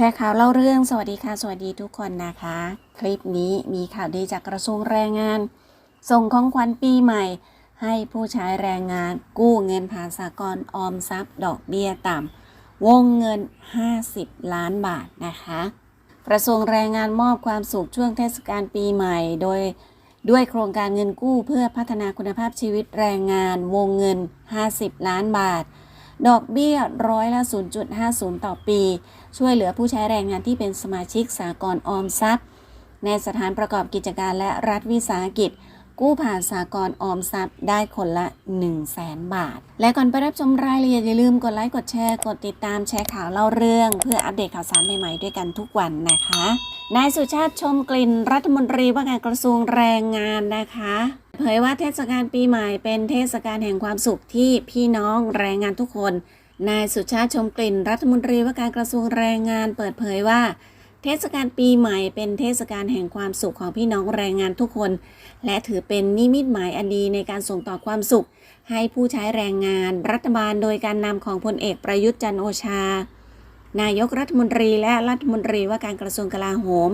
แชร์ข่าวเล่าเรื่องสวัสดีค่ะ สวัสดีทุกคนนะคะ คลิปนี้มีข่าวดีจากกระทรวงแรงงาน ส่งของขวัญปีใหม่ ให้ผู้ใช้แรงงานกู้เงินผ่านสากลออมทรัพย์ ดอกเบี้ยต่ำวงเงิน 50 ล้านบาทนะคะ กระทรวงแรงงานมอบความสุขช่วงเทศกาลปีใหม่ โดยด้วยโครงการเงินกู้เพื่อพัฒนาคุณภาพชีวิตแรงงาน วงเงิน 50 ล้านบาท ดอกเบี้ยร้อยละ 0.50 ต่อปี ช่วยเหลือผู้ใช้แรงงานที่เป็นสมาชิกสากลออมทรัพย์ ในสถานประกอบกิจการและรัฐวิสาหกิจ กู้ผ่านสากลออมทรัพย์ได้คนละ 1 0 0 0 0แสนบาท และก่อนไปรับชมรายละเอียดอย่าลืมกดไลค์กดแชร์กดติดตามแชร์ข่าวเล่าเรื่อง เพื่ออัปเดตข่าวสารใหม่ๆด้วยกันทุกวันนะคะนายสุชาติชมกลิ่นรัฐมนตรีว่าการกระทรวงแรงงานนะคะเผยว่าเทศกาลปีใหม่เป็นเทศกาลแห่งความสุขที่พี่น้องแรงงานทุกคน นายสุชาติชมกลิ่นรัฐมนตรีว่าการกระทรวงแรงงานเปิดเผยว่า เทศกาลปีใหม่เป็นเทศกาลแห่งความสุขของพี่น้องแรงงานทุกคน และถือเป็นนิมิตหมายอันดีในการส่งต่อความสุข ให้ผู้ใช้แรงงาน รัฐบาลโดยการนำของพลเอกประยุทธ์จันโอชา นายกรัฐมนตรีและรัฐมนตรีว่าการกระทรวงกลาโหม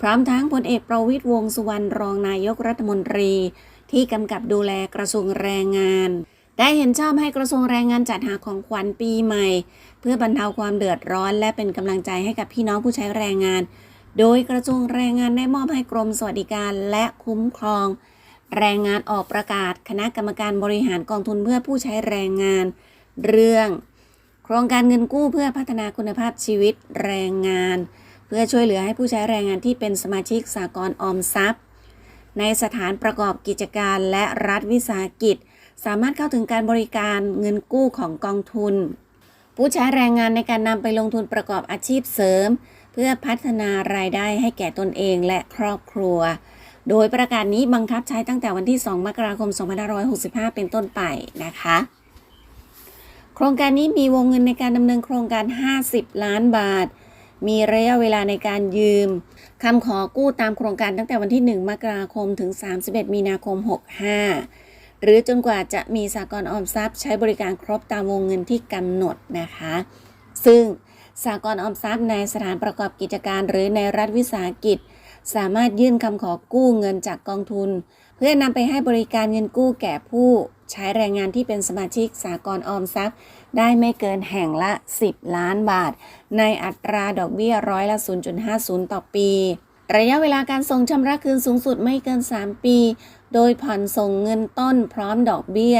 พร้อมทั้งพลเอกประวิตรวงสุวรรณรองนายกรัฐมนตรี ที่กำกับดูแลกระทรวงแรงงาน ได้เห็นชอบให้กระทรวงแรงงานจัดหาของขวัญปีใหม่ เพื่อบรรเทาความเดือดร้อน และเป็นกำลังใจให้กับพี่น้องผู้ใช้แรงงาน โดยกระทรวงแรงงานได้มอบให้กรมสวัสดิการและคุ้มครอง แรงงานออกประกาศ คณะกรรมการบริหารกองทุนเพื่อผู้ใช้แรงงาน เรื่อง โครงการเงินกู้เพื่อพัฒนาคุณภาพชีวิตแรงงาน เพื่อช่วยเหลือให้ผู้ใช้แรงงานที่เป็นสมาชิกสากลออมทรัพย์ ในสถานประกอบกิจการและรัฐวิสาหกิจ สามารถเข้าถึงการบริการเงินกู้ของกองทุน ผู้ใช้แรงงานในการนำไปลงทุนประกอบอาชีพเสริม เพื่อพัฒนารายได้ให้แก่ตนเองและครอบครัว โดยประกาศนี้บังคับใช้ตั้งแต่วันที่ 2 มกราคม 2565 เป็นต้นไปนะคะ โครงการนี้มีวงเงินในการดำเนินโครงการ 50 ล้านบาท มีระยะเวลาในการยืมคำขอกู้ตามโครงการตั้งแต่วันที่ 1 มกราคมถึง 31 มีนาคม 65 หรือจนกว่าจะมีสากลออมทรัพย์ ใช้บริการครบตามวงเงินที่กำหนดนะคะ ซึ่งสากลออมทรัพย์ในสถานประกอบกิจการ หรือในรัฐวิสาหกิจ สามารถยื่นคำขอกู้เงินจากกองทุน เพื่อนำไปให้บริการเงินกู้แก่ผู้ใช้แรงงานที่เป็นสมาชิกสากลออมทรัพย์ ได้ไม่เกินแห่งละ 10 ล้านบาท ในอัตราดอกเบี้ยร้อยละ 0.50 ต่อปี ระยะเวลาการส่งชำระคืนสูงสุดไม่เกิน 3 ปี โดยผ่อนส่งเงินต้นพร้อมดอกเบี้ย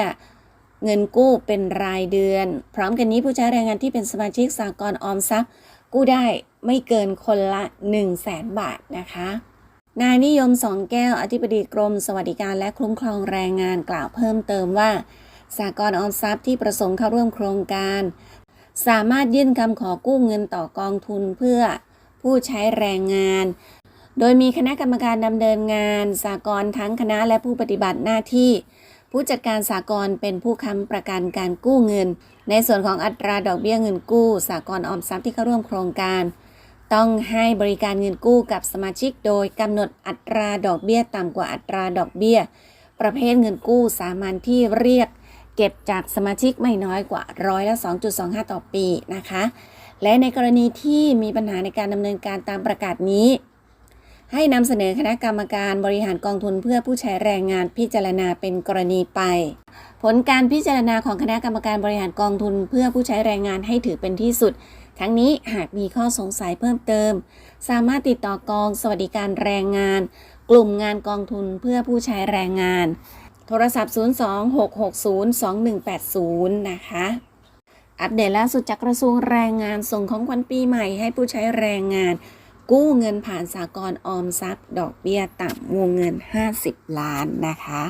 เงินกู้เป็นรายเดือน พร้อมกันนี้ผู้ใช้แรงงานที่เป็นสมาชิกสากลออมทรัพย์ กู้ได้ไม่เกินคนละ 1 0 0 0 0แสนบาทนะคะ นายนิยมสองแก้วอธิบดีกรม สวัสดิการและคุ้มครองแรงงานกล่าวเพิ่มเติมว่าสากลออมทรัพย์ที่ประสงค์เข้าร่วมโครงการ สามารถยื่นคำขอกู้เงินต่อกองทุนเพื่อผู้ใช้แรงงาน โดยมีคณะกรรมการดำเนินงานสากลทั้งคณะและผู้ปฏิบัติหน้าที่ ผู้จัดการสากลเป็นผู้ค้ำประกันการกู้เงิน ในส่วนของอัตราดอกเบี้ยเงินกู้ สากลออมทรัพย์ที่เข้าร่วมโครงการ ต้องให้บริการเงินกู้กับสมาชิก โดยกำหนดอัตราดอกเบี้ยต่ำกว่าอัตราดอกเบี้ย ประเภทเงินกู้สามัญที่เรียกเก็บจากสมาชิกไม่น้อยกว่าร้อยละ 2.25 ต่อปีนะคะ และในกรณีที่มีปัญหาในการดำเนินการตามประกาศนี้ ให้นำเสนอคณะกรรมการบริหารกองทุนเพื่อผู้ใช้แรงงานพิจารณาเป็นกรณีไป ผลการพิจารณาของคณะกรรมการบริหารกองทุนเพื่อผู้ใช้แรงงานให้ถือเป็นที่สุด ทั้งนี้หากมีข้อสงสัยเพิ่มเติม สามารถติดต่อกองสวัสดิการแรงงาน กลุ่มงานกองทุนเพื่อผู้ใช้แรงงาน โทรศัพท์ 026602180 นะคะอัปเดตล่าสุดจากกระทรวงแรงงานส่งของขวัญปีใหม่ให้ผู้ใช้แรงงาน กู้เงินผ่านสากลออมทรัพย์ ดอกเบี้ยต่ำวงเงิน 50 ล้านนะคะ